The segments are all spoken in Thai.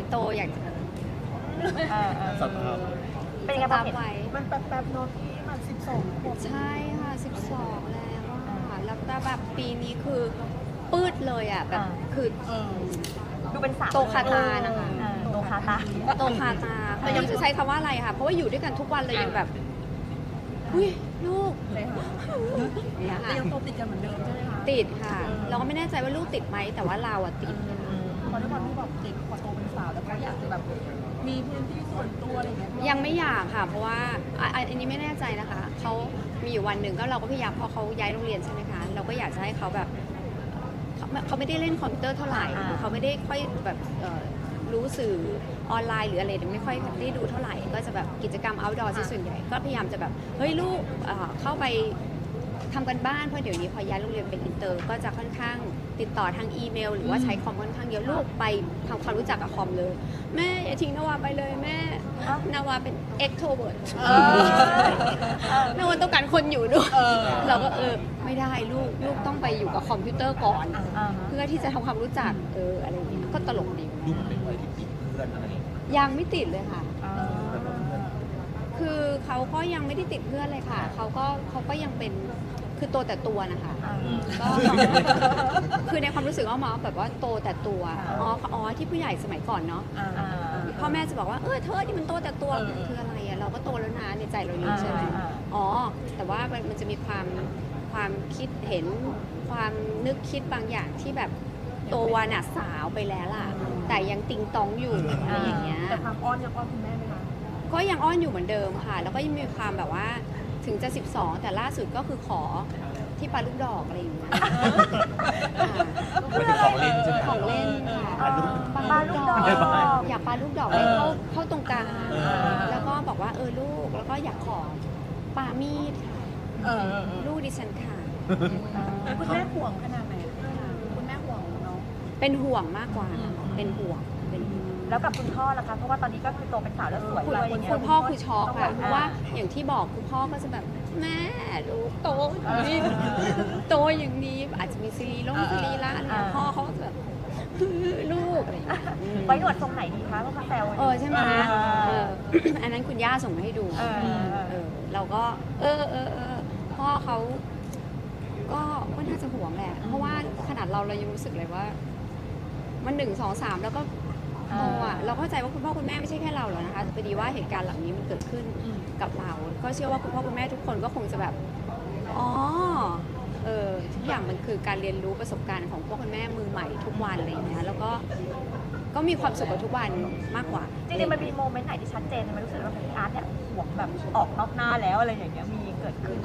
ให้โตอยากจะเออเออสตาร์ทเป็นยังไงบ้างตามเห็นวัยมันแป๊บๆเนอะที่มันสิบสองขวบใช่ค่ะ 12 แล้วอะแล้วแต่แบบปีนี้คือปืดเลยอะ แบบคือเออดูเป็นสาวโตคาตานะคะเออโตคาตา โตคาตาแต่ยังจะใช้คำว่าอะไรค่ะ เพราะว่าอยู่ด้วยกันทุกวันเลยยังแบบ อุ้ยลูกเลยค่ะอย่างเงี้ยแต่ค่ะยังโตติดกันเหมือนเดิมใช่ไหมคะ ติดค่ะ เราก็ไม่แน่ใจว่าลูกติดไหมแต่ว่าเราอะติดเพราะ ด้วยความที่แบบเด็กพอโตเป็นสาวแล้วเขาอยากจะแบบมีพื้นที่ส่วนตัวอะไรอย่างเงี้ยยังไม่อยากค่ะ เพราะว่าอะอะอันนี้ไม่แน่ใจนะคะเขามีอยู่วันหนึ่งก็เราก็พยายามพอเขาย้ายโรงเรียนใช่ไหมคะเราก็อยากจะให้เขาแบบเขาเขาไม่ได้เล่นคอมพิวเตอร์เท่าไหร่เขาไม่ได้ค่อยแบบเอ่อรู้สื่อออนไลน์หรืออะไรเนี่ยไม่ค่อยได้ดูเท่าไหร่ ก็จะแบบกิจกรรม outdoor ที่ส่วนใหญ่ก็พยายามจะแบบเฮ้ยลูกเอ่อเข้าไป ทำกันบ้านเพราะเดี๋ยวนี้พอย้ายโรงเรียนเป็นอินเตอร์ก็จะค่อนข้าง ติดต่อทางอีเมล หรือว่าใช้คอมค่อนข้างเยอะลูกไปทำความรู้จักกับคอมเลย แม่อย่าทิ้งนวาไปเลยแม่นาวาเป็น extrovert นาวาต้องการคนอยู่ด้วยเราก็เออไม่ได้ลูกลูกต้องไปอยู่กับคอมพิวเตอร์ก่อนอ่าฮะเพื่อที่จะทำความรู้จักเอออะไรอย่างเงี้ยก็ตลกดีดูเหมือนเป็นวัยที่ติดเพื่อนอะไรอย่างเงี้ยยังไม่ติดเลยค่ะอ่าคือเขาก็ยังไม่ได้ติดเพื่อนเลยค่ะ เขาก็เขาก็ยังเป็นคือโตแต่ตัวนะคะอ่าก็ คือในความรู้สึกว่าหมอแบบว่าโตแต่ตัวอ๋ออ๋อที่ผู้ใหญ่สมัยก่อนเนาะอ่าอ่าพ่อแม่จะบอกว่าเออเธอที่มันโตแต่ตัวเออคืออะไรอะเราก็โตแล้วนะในใจเราอยู่ใช่ไหมอ่าอ๋อ แต่ว่ามันมันจะมีความความคิดเห็นความนึกคิดบางอย่างที่แบบโตวันอะสาวไปแล้วล่ะ แต่ยังติงตองอยู่อะไรอย่างเงี้ยแต่ความอ้อนยังอ้อนคุณแม่ไหมคะก็ยังอ้อนอยู่เหมือนเดิมค่ะ แล้วก็ยังมีความแบบว่าถึงจะ 12 แต่ล่าสุดก็คือขอ ที่ปลาลูกดอกอะไรอย่างเงี้ยค่ะไม่ถึงของเล่นใช่ไหม ของเล่นค่ะอ่าปลาลูกดอกปลาลูกดอกอยากปลาลูกดอกให้เข้าเข้าตรงกลางเออ แล้วก็บอกว่าเออลูกแล้วก็อยากขอปามีดค่ะเออเออเออลูกดิฉันค่ะ คุณแม่ห่วงขนาดไหนคุณแม่ห่วงน้องเป็นห่วงมากกว่าเป็นห่วงเป็นห่วง แล้วกับคุณพ่อล่ะคะเพราะว่าตอนนี้ก็คือโตเป็นสาวแล้วสวยคุณด้วยอย่างเงี้ย คุณพ่อคือช็อกต้ค่ะงเพแบบราะว่าอย่างที่บอกคุณพ่อก็จะแบบ แม่ลูกโตอย่างนี้โตอย่างนี้อาจจะมีซีรีส์ลงซีรีส์ละอะไรอย่างเงี้ยพ่อเขาก็จะแบบลูกอะไรอย่างเงี้ยอืมไว้หนวดทรงไหนดีคะเพราะเขาแซวเออใช่ไหมเออเอออันนั้นคุณย่าส่งมาให้ดูเออเออเราก็ เออเออเออพ่อเขาก็ก็น่าจะห่วงแหละ เพราะว่าขนาดเราเรายังรู้สึกเลยว่า มันหนึ่งสองสามแล้วก็ โตอะเราเข้าใจว่าคุณพ่อคุณแม่ไม่ใช่แค่เราหรอกนะคะแต่พอดีว่าเหตุการณ์เหล่านี้มันเกิดขึ้นกับเรา ก็เชื่อว่าคุณพ่อคุณแม่ทุกคนก็คงจะแบบอ๋อเออทุกอย่างมันคือการเรียนรู้ประสบการณ์ของพ่อคุณแม่มือใหม่ทุกวันอะไรอย่างเงี้ยแล้วก็ก็มีความสุขกับทุกวันมากกว่า จริงๆ มันมีโมเมนต์ไหนที่ชัดเจนไหมันรู้สึกว่าพี่อาร์ตเนี่ยห่วงแบบออกนอกหน้าแล้วอะไรอย่างเงี้ยมีเกิดขึ้น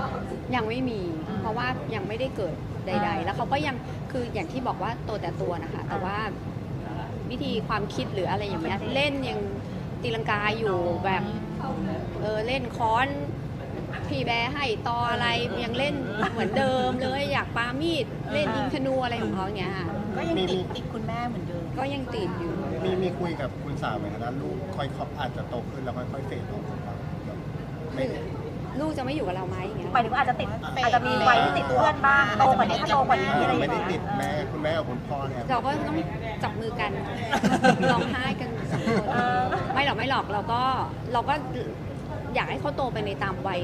ยังไม่มี เพราะว่ายังไม่ได้เกิดใด ๆ แล้วเขาก็ยังคืออย่างที่บอกว่าโตแต่ตัวนะคะ แต่ว่า วิธีความคิดหรืออะไรอย่างเงี้ยเล่นยังตีลังกาอยู่แบบเออเล่นค้อนพี่แบร์ให้ตออะไรยังเล่นเหมือนเดิมเลยอยากปามีดเล่นยิงธนูอะไรของเขาอย่างเงี้ยค่ะก็ยังติดติดคุณแม่เหมือนเดิมก็ยังติดอยู่ มีมีคุยกับคุณสาวไหมคะลูกค่อยๆอาจจะโตขึ้นแล้วค่อยๆเฟดออกของเราแบบไม่ได้ ลูกจะไม่อยู่กับเราไหมอย่างเงี้ยหมายถึงว่าอาจจะติดอาจจะมีวัยที่ติดเพื่อนบ้างโตกว่านี้ถ้าโตกว่านี้อะไรอย่างไม่ได้เงี้ยติดแม่คุณแม่กับคุณพ่อเนี่ยเราก็ต้องจับมือกันร้องไห้กันสองคนเออไม่หรอกไม่หรอกเราก็เราก็อยากให้เขาโตไปในตามวัย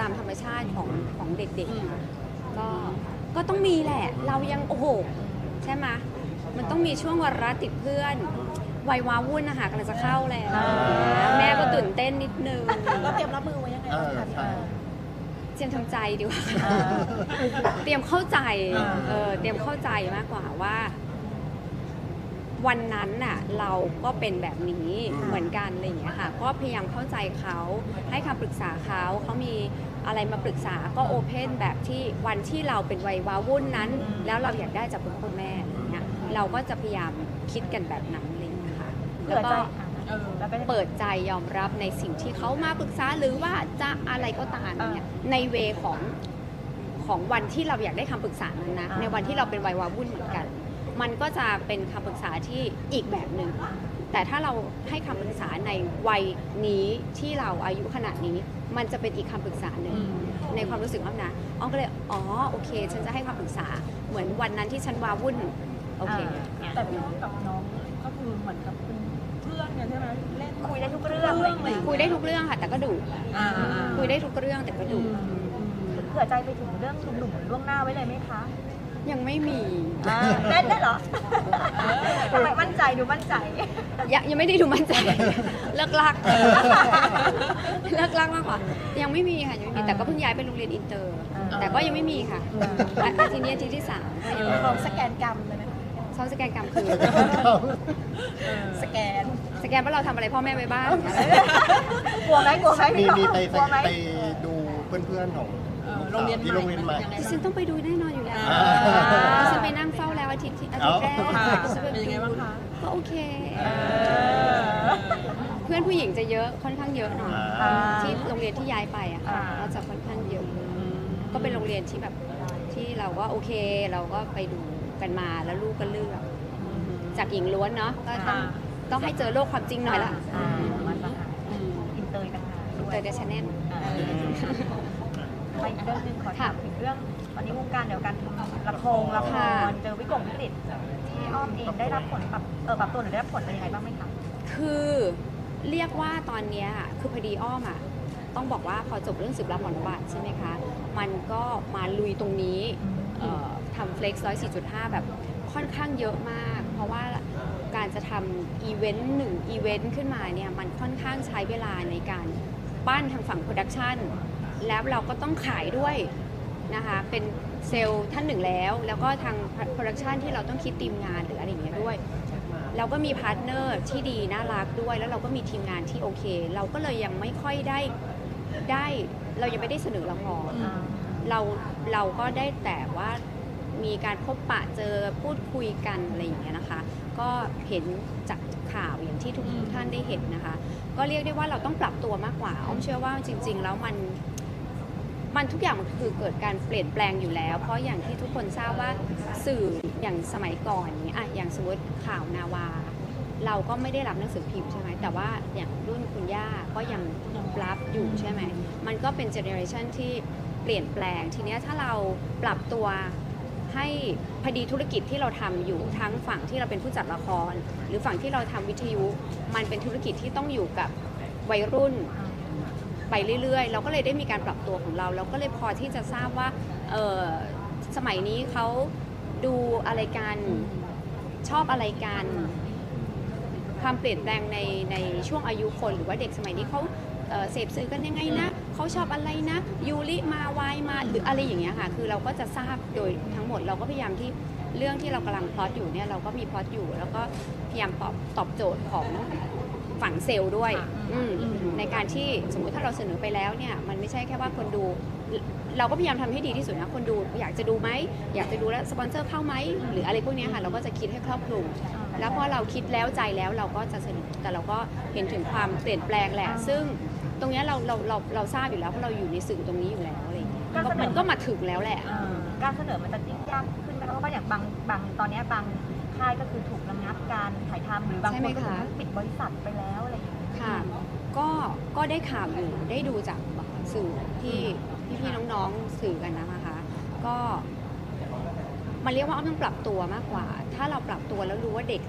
ตามธรรมชาติของของเด็กๆค่ะก็ก็ต้องมีแหละ เรายังโอ้โหใช่ไหมยมันต้องมีช่วงวาระติดเพื่อน วัยวาวุ่นนะคะกำลังจะเข้าแล้วอ่าแม่ก็ตื่นเต้นนิดนึงก็เตรียมรับมือไว้ยังไงเอบ้างอคะใช่เตรียมทำใจดีกว่าเออเตรียมเข้าใจอ่า เออเตรียมเข้าใจมากกว่าว่า วันนั้นน่ะ เราก็เป็นแบบนี้เหมือนกันอะไรอย่างเงี้ยค่ะ ก็พยายามเข้าใจเขาให้คำปรึกษาเขาเขามีอะไรมาปรึกษาก็โอเพนแบบที่วันที่เราเป็นวัยวาวุ่นนั้น แล้วเราอยากได้จากคุณพ่อแม่อะไรอย่างเงี้ยเราก็จะพยายามคิดกันแบบนั้นอะไรอย่างเลยค่ะ เผื่แล้อวก็ใจเออแล้วก็เปิดใจยอมรับในสิ่งที่เขามาปรึกษาหรือว่าจะอะไรก็ตามเนี่ยในเวของของวันที่เราอยากได้คำปรึกษานั้นนะอ่าในวันที่เราเป็นวัยวาวุ่นเหมือนกัน มันก็จะเป็นคำปรึกษาที่อีกแบบหนึ่งแต่ถ้าเราให้คำปรึกษาในวัยนี้ที่เราอายุขนาดนี้ มันจะเป็นอีกคำปรึกษาหนึ่งในความรู้สึกอ้อมนะอ้อมก็เลยอ๋อโอเค ฉันจะให้คำปรึกษาเหมือนวันนั้นที่ฉันวาวุ่นโอเคอ่าแต่พี่อ้อมกับน้องก็คือเหมือนกับเป็นเพื่ อะไรอย่างคุเงี้ยยได้ทุกเรื่องค่ะ แต่ก็ดุอ่าอ่าอ่าคุยได้ทุกเรื่องแต่ก็ดุเผื่อใจไปถึงเรื่องหนุ่มๆล่วงหน้าไว้เลยไหมคะยังไม่มีอ่าแน่นได้เหรอทำไมมั่นใจดูมั่นใจ ยังยังไม่ได้ดูมั่นใจ เลิกลักเลิกลักมากกว่า ยังไม่มีค่ะยังไม่มีแต่ก็เพิ่งย้ายไปโรงเรียนอินเตอร์อ่าแต่ก็ยังไม่มีค่ะอาอาทิตย์นี้อาทิตย์ที่สามก็ยังไม่มี ลองสแกนกรรมเลยไหม ซ้อมสแกนกรรมคือ สแกนสแกนว่าเราทำอะไรพ่อแม่ไว้บ้าง กลัวไหมกลัวไหมมีพี่มีไปกลัวไหมไปดูเพื่อนๆของเออลูกสาวที่โรโรงงเรีเรียยนนใหใหม่ม่ยังไงฉันต้องไปดูแน่นอนอยู่แล้วอ่าฉันไปนั่งเฝ้าแล้วอาทิตย์ที่อาทิตย์แรกค่ะฉันไปเป็นยังไงบ้างคะก็โอเคเออเพื่อนผู้หญิงจะเยอะค่อนข้างเยอะหน่อยอ่าที่โรงเรียนที่ย้ายไปอะค่ะอ่า ก็จะค่อนข้างเยอะ ก็เป็นโรงเรียนที่แบบที่เราก็โอเค เราก็ไปดู กันมาแล้วลูกก็เลือก จากหญิงล้วนเนาะก็ต้องอ่าต้องให้เจอโลกความจริงหน่อยละอ่ามาตรฐานอินเตอร์ต่างหากด้วยเจอเดชแนลอ่าไปอีกเรื่องหนึงขอถามถึงเรื่องตอนนี้วงการเดียวกันทำละครละครเจอวิกฤตวิกฤตที่อ้อมเองได้รับผลปรับเออปรับตัวหรือได้รับผลเป็นยังไงบ้างไหมคะคือเรียกว่าตอนเนี้ยคือพอดีอ้อมอะต้องบอกว่าพอจบเรื่องสืบรับผลบัตรใช่ไหมคะ มันก็มาลุยตรงนี้ เอ่อทำ Flex 104.5แบบค่อนข้างเยอะมาก เพราะว่าการจะทำอีเวนต์หนึ่งอีเวนต์ขึ้นมาเนี่ยมันค่อนข้างใช้เวลาในการปั้นทางฝั่งโปรดักชันแล้วเราก็ต้องขายด้วยนะคะเป็นเซลล์ท่านหนึ่งแล้ว แล้วก็ทางโปรดักชันที่เราต้องคิดทีมงานหรืออะไรอย่างเงี้ยด้วย เราก็มีพาร์ทเนอร์ที่ดีน่ารักด้วย แล้วเราก็มีทีมงานที่โอเค เราก็เลยยังไม่ค่อยได้ได้ เรายังไม่ได้เสนอละครอ่าเราเราก็ได้แต่ว่า มีการพบปะเจอพูดคุยกันอะไรอย่างเงี้ยนะคะ ก็เห็นจากข่าวอย่างที่ทุกท่านได้เห็นนะคะ ก็เรียกได้ว่าเราต้องปรับตัวมากกว่าอ้อมเชื่อว่าจริง ๆ แล้วมันมันทุกอย่างมันคือเกิดการเปลี่ยนแปลงอยู่แล้ว เพราะอย่างที่ทุกคนทราบว่าสื่ออย่างสมัยก่อนอย่างเงี้ยอะอย่างสมมติข่าวนาวา เราก็ไม่ได้รับหนังสือพิมพ์ใช่ไหมแต่ว่าอย่างรุ่นคุณย่าก็ยังรับอยู่ใช่ไหมมันก็เป็นเจเนอเรชันที่เปลี่ยนแปลงทีเนี้ยถ้าเราปรับตัว ให้พอดีธุรกิจที่เราทำอยู่ทั้งฝั่งที่เราเป็นผู้จัดละคร หรือฝั่งที่เราทำวิทยุ มันเป็นธุรกิจที่ต้องอยู่กับวัยรุ่นไปเรื่อยๆ เราก็เลยได้มีการปรับตัวของเรา เราก็เลยพอที่จะทราบว่าเออสมัยนี้เขาดูอะไรกันชอบอะไรกันความเปลี่ยนแปลงในในช่วงอายุคน หรือว่าเด็กสมัยนี้เขาเเสพสื่อกันยังไงนะ เขาชอบอะไรนะยูริมาวายมาหรืออะไรอย่างเงี้ยค่ะคือเราก็จะทราบโดยทั้งหมดเราก็พยายามที่เรื่องที่เรากำลังพลอตอยู่เนี่ยเราก็มีพลอตอยู่ แล้วก็พยายามตอบตอบโจทย์ของฝั่งเซลล์ด้วยอืมในการที่สมมุติถ้าเราเสนอไปแล้วเนี่ยมันไม่ใช่แค่ว่าคนดู เราก็พยายามทำให้ดีที่สุดนะคนดู อยากจะดูไหมอยากจะดูแล้วสปอนเซอร์เข้าไหมหรืออะไรพวกเนี้ยค่ะเราก็จะคิดให้ครอบคลุม แล้วพอเราคิดแล้วใจแล้วเราก็จะเสนอแต่เราก็เห็นถึงความเปลี่ยนแปลงแหละ ซึ่งตรงเนี้ยเราเราเราเราทราบอยู่แล้วเพราะเราอยู่ในสื่อตรงนี้อยู่แล้วอะไรอย่างเงี้ยก็มันก็มาถึงแล้วแหละอ่าการเสนอมันจะยิ่งยากขึ้นไหมเพราะว่าอย่างบางบางตอนเนี้ยบางค่ายก็คือถูกระงับการถ่ายทำหรือบางใช่คไหมนก็ถึงคะขั้นปิดบริษัทไปแล้วอะไรอย่างเงี้ย ค่ะ ก็ก็ได้ข่าวอยู่ได้ดูจากสื่อที่พี่ๆน้องๆสื่อกันนะคะ ก็ มันเรียกว่าอ้อมต้องปรับตัวมากกว่า ถ้าเราปรับตัวแล้วรู้ว่าเด็ก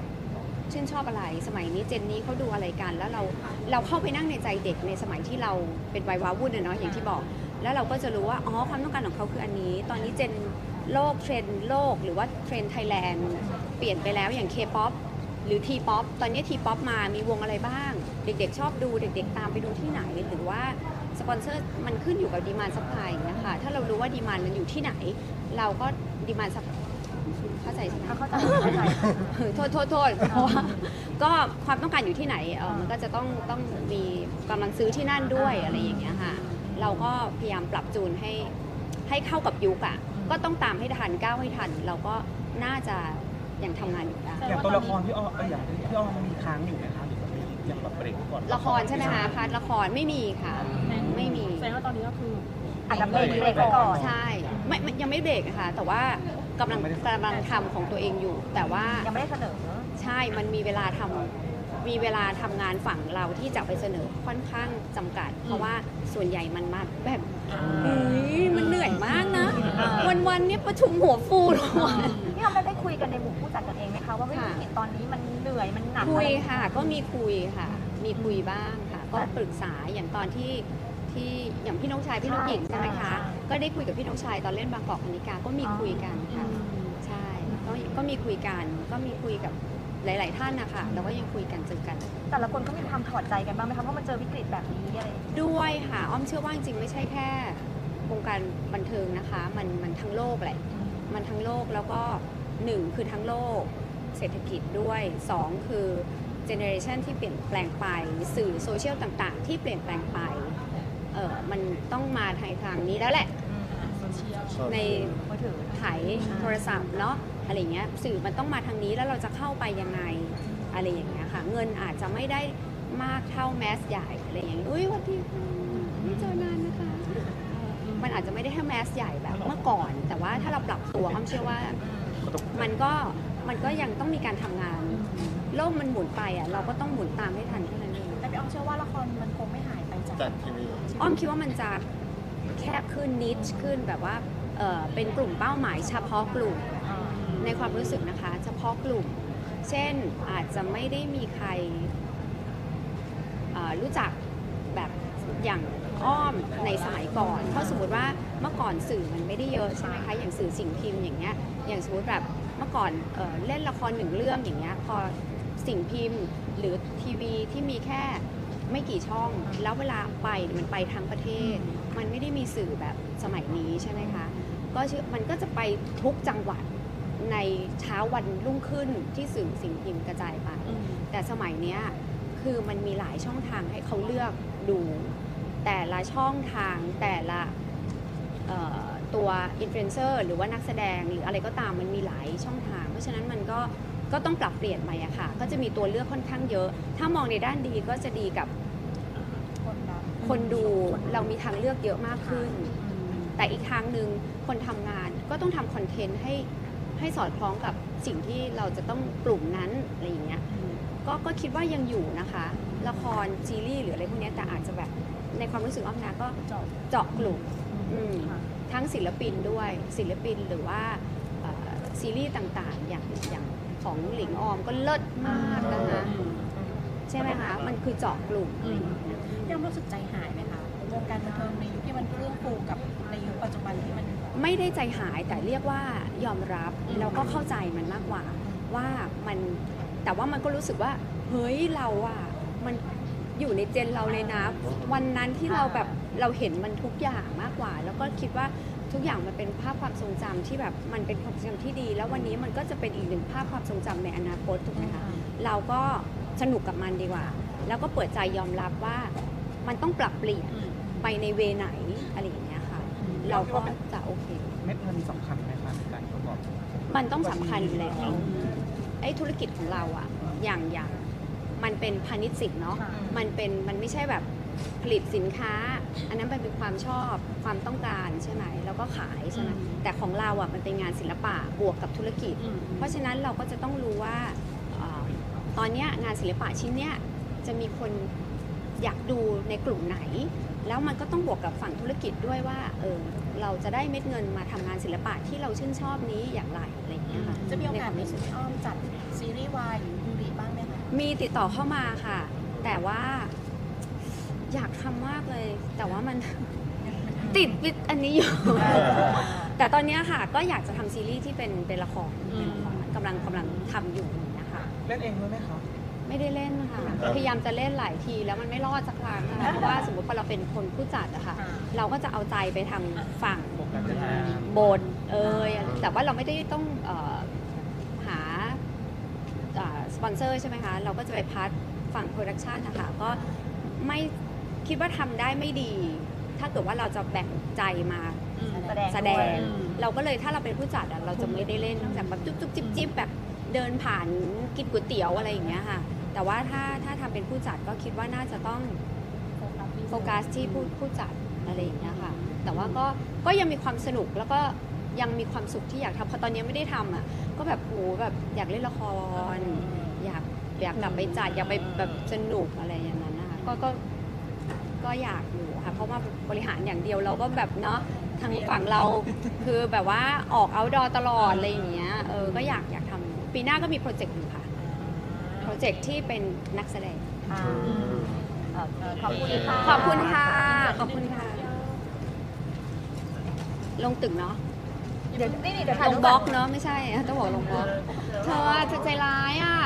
ชื่นชอบอะไร สมัยนี้เจนนี้เขาดูอะไรกัน แล้วเราเราเข้าไปนั่งในใจเด็กในสมัยที่เราเป็นวัยว้าวุ่นเนาะอย่างที่บอก แล้วเราก็จะรู้ว่าอ๋อความต้องการของเขาคืออันนี้ ตอนนี้เจนโลกเทรนโลกหรือว่าเทรนไทยแลนด์เปลี่ยนไปแล้วอย่าง K-POP หรือ T-POP ตอนนี้ T-POP มามีวงอะไรบ้าง เด็กๆ ชอบดูเด็กๆ ตามไปดูที่ไหน หรือว่าสปอนเซอร์มันขึ้นอยู่กับดีมานซัพพลายนะคะถ้าเรารู้ว่าดีมานมันอยู่ที่ไหน เราก็ดีมานซัพเข้าใจใช่ไหมเข้าใจเข้าใจเออโทษโทษโทษเพราะว่าก็ความต้องการอยู่ที่ไหนเออมันก็จะต้องต้องมีกำลังซื้อที่นั่นด้วยอะไรอย่างเงี้ยค่ะ เราก็พยายามปรับจูนให้ให้เข้ากับยุคอะก็ต้องตามให้ทันก้าวให้ทัน เราก็น่าจะยังทำงานอยู่ได้อย่างตัวละครพี่อ้อเอออย่างพี่อ้อมันมีค้างอยู่ไหมคะ ละครใช่ไหมคะพาร์ทละครไม่มีค่ะ ไม่มี แสดงว่าตอนนี้ก็คืออาจจะเบรกเบรกไว้ก่อน ใช่ไม่ไม่ยังไม่เบรกนะคะแต่ว่ากำลังกำลังทำของตัวเองอยู่ แต่ว่ายังไม่ได้เสนอ ใช่มันมีเวลาทำมีเวลาทำงานฝั่งเราที่จะไปเสนอค่อนข้างจำกัด เพราะว่าส่วนใหญ่มันมาแบบเฮ้ยมันเหนื่อยมากนะวันวันๆเนี่ยประชุมหัวฟูทุกวันพี่ทำได้ได้คุยกันในหมู่ผู้จัดกันเองไหมคะว่าเฮ้ยค่ะ ธุรกิจตอนนี้มันเหนื่อยมันหนักคุยอะไรค่ะก็มีคุยค่ะ มีคุยบ้างค่ะ ก็ปรึกษาอย่างตอนที่ที่อย่างพี่นกชายพี่นกหญิงใช่ใช่ไหมคะใช่ก็ได้คุยกับพี่นกชายตอนเล่นบางกอกคณิกาก็มีคุยกันค่ะใช่ก็ก็มีคุยกันก็มีคุยกับหลาย ๆ ท่านนะคะแล้วก็ยังคุยกันเจอกัน แต่ละคนก็มีความถอดใจกันบ้างไหมคะเพราะมันเจอวิกฤตแบบนี้อะไรอย่างเงี้ยด้วยค่ะอ้อมเชื่อว่าจริงๆไม่ใช่แค่วงการบันเทิงนะคะ มันมันทั้งโลกแหละมันทั้งโลกแล้วก็หนึ่งคือทั้งโลกเศรษฐกิจด้วยสองคือ เจเนอเรชันที่เปลี่ยนแปลงไป สื่อโซเชียลต่างๆ ที่เปลี่ยนแปลงไปเออมันต้องมาทางทางนี้แล้วแหละ ในมือถือไถโทรศัพท์เนาะอะไรเงี้ยสื่อมันต้องมาทางนี้แล้วเราจะเข้าไปยังไงอะไรอย่างเงี้ยค่ะเงินอาจจะไม่ได้มากเท่าแมสใหญ่อะไรอย่างเงี้ยอุ้ยวันที่ไม่เจอนานนะคะเออมันอาจจะไม่ได้แค่แมสใหญ่แบบเมื่อก่อน แต่ว่าถ้าเราปรับตัวอ้อมเชื่อว่ามันก็ มันก็ยังต้องมีการทำงาน โลกมันหมุนไปอะเราก็ต้องหมุนตามให้ทันเท่านั้นเองแต่พี่อ้อมเชื่อว่าละครมันคงไม่หายไปจากจากทีวีอ้อมคิดว่ามันจะแคบขึ้นนิชขึ้นแบบว่าเออเป็นกลุ่มเป้าหมายเฉพาะกลุ่มในความรู้สึกนะคะ เฉพาะกลุ่ม เช่นอาจจะไม่ได้มีใครเอ่อรู้จักแบบอย่างอ้อมในสมัยก่อนเพราะสมมติว่าเมื่อก่อนสื่อมันไม่ได้เยอะใช่ไหมคะอย่างสื่อสิ่งพิมพ์อย่างเงี้ยอย่างสมมติแบบ เมื่อก่อนเออเล่นละครหนึ่งเรื่องอย่างเงี้ยพอสิ่งพิมพ์หรือทีวีที่มีแค่ไม่กี่ช่อง แล้วเวลาไปมันไปทั้งประเทศ มันไม่ได้มีสื่อแบบสมัยนี้ใช่ไหมคะก็เชื่อมันก็จะไปทุกจังหวัดในเช้าวันรุ่งขึ้นที่สื่อสิ่งพิมพ์กระจายไปแต่สมัยเนี้ยคือมันมีหลายช่องทางให้เขาเลือกดู แต่ละช่องทางแต่ละเอ่อ ตัวอินฟลูเอนเซอร์หรือว่านักแสดงหรืออะไรก็ตามมันมีหลายช่องทาง เพราะฉะนั้นมันก็ก็ต้องปรับเปลี่ยนไปอะค่ะ ก็จะมีตัวเลือกค่อนข้างเยอะ ถ้ามองในด้านดีก็จะดีกับคนรักคนดูเรามีทางเลือกเยอะมากขึ้น แต่อีกทางหนึ่งคนทำงานก็ต้องทำคอนเทนต์ให้ให้สอดคล้องกับสิ่งที่เราจะต้องกลุ่มนั้นอะไรอย่างเงี้ยก็ก็คิดว่ายังอยู่นะคะ ละครซีรีส์หรืออะไรพวกเนี้ยแต่อาจจะแบบในความรู้สึกอ้อมนะก็เจาะเจาะกลุ่มอืม ทั้งศิลปินด้วยศิลปินหรือว่าเอ่อซีรีส์ต่างๆ อย่างอย่างของหลิงออมก็เลิศมากนะคะใช่ไหมคะ มันคือเจาะกลุ่มอะไรอย่างเงี้ยพี่อ้อมรู้สึกใจหายไหมคะวงการบันเทิงในยุคที่มันเฟื่องฟูกับในยุคปัจจุบันที่มัน ไม่ได้ใจหายแต่เรียกว่ายอมรับแล้วก็เข้าใจมันมากกว่าว่ามันแต่ว่ามันก็รู้สึกว่า เฮ้ยเราอะมัน อยู่ในเจนเราเลยนะ วันนั้นที่เราแบบเราเห็นมันทุกอย่างมากกว่า แล้วก็คิดว่าทุกอย่างมันเป็นภาพความทรงจำที่แบบมันเป็นความทรงจำที่ดี แล้ววันนี้มันก็จะเป็นอีกหนึ่งภาพความทรงจำในอนาคตถูกไหมคะเราก็สนุกกับมันดีกว่า แล้วก็เปิดใจยอมรับว่ามันต้องปรับเปลี่ยนไปในเวไหนอะไรอย่างเงี้ยค่ะ เราก็จะโอเคเม็ดเงินสำคัญไหมคะในการประกอบมันต้องสำคัญอยู่แล้วไอ้ธุรกิจของเราอะอย่างอย่าง มันเป็นพาณิชย์สินเนาะค่ะมันเป็นมันไม่ใช่แบบผลิตสินค้า อันนั้นมันเป็นความชอบความต้องการใช่ไหมแล้วก็ขายใช่ไหมแต่ของเราอะมันเป็นงานศิลปะบวกกับธุรกิจ เพราะฉะนั้นเราก็จะต้องรู้ว่าเอ่อตอนเนี้ยงานศิลปะชิ้นเนี้ยจะมีคนอยากดูในกลุ่มไหน แล้วมันก็ต้องบวกกับฝั่งธุรกิจด้วยว่าเออเราจะได้เม็ดเงินมาทำงานศิลปะที่เราชื่นชอบนี้อย่างไรอะไรอย่างเงี้ยค่ะจะมีโอกาสในได้ควรู้สึกพี่อ้อมจัดซีรีส์วายหรือยูริบ้างไห มคะมีติดต่อเข้ามาค่ะ แต่ว่าอยากทำมากเลย แต่ว่ามัน ติดวิดอันนี้อยู่ แต่ตอนเนี้ยค่ะ ก็อยากจะทำซีรีส์ที่เป็นเป็นละครเป็นละครกำลังกำลังทำอยู่นะคะ เล่นเองด้วยไหมคะ ไม่ได้เล่นค่ะพยายามจะเล่นหลายทีแล้วมันไม่รอดสักครั้งนะคะเพราะว่าสมมติพอเราเป็นคนผู้จัดอะค่ะเราก็จะเอาใจไปทางฝั่งโฟกัสงานบทเอยแต่ว่าเราไม่ได้ต้องเออหาส ปอนเซอร์ใช่ไหมคะ เราก็จะไปพัดฝั่งโปรดักชันนะคะก็ไม่คิดว่าทำได้ไม่ดี ถ้าเกิดว่าเราจะแบ่งใจมาแสดงแสดด้วยงเราก็เลยถ้าเราเป็นผู้จัดอะเราจะไม่ได้เล่นนอกจากแบบจุ๊บจุ๊บจิ๊บจิ๊บแบบเดินผ่านกินก๋วยเตี๋ยวอะไรอย่างเงี้ยค่ะ แต่ว่าถ้าถ้าทำเป็นผู้จัดก็คิดว่าน่าจะต้องโฟกัสที่ผู้ผู้จัดอะไรอย่างเงี้ยค่ะ แต่ว่าก็ก็ยังมีความสนุกแล้วก็ยังมีความสุขที่อยากทำเพราะตอนนี้ไม่ได้ทำอะก็แบบโหแบบอยากเล่นละครอยาก อยากกลับไปจัดอยากไปแบบสนุกอะไรอย่างนั้นนะคะก็ก็ก็อยากอยู่ค่ะเพราะว่าบริหารอย่างเดียวเราก็แบบเนาะทางฝั่งเราคือแบบว่าออกเอาดอตลอดอะไรอย่างเงี้ยเออก็อยากอยากทำปีหน้าก็มีโปรเจกต์อยู่ค่ะโปรเจกต์ที่เป็นนักแสดงอ่าเอขอบคุณค่ะขอบคุณค่ะขอบคุณค่ะ ลงตึกเนาะเดี๋ยวนี่นี่เดี๋ยวถ่าลยงรูปบล็ก่อนกเนาะไม่ใช่ต้องบอกลงบล็อกเธออะเธอใจร้ายอะ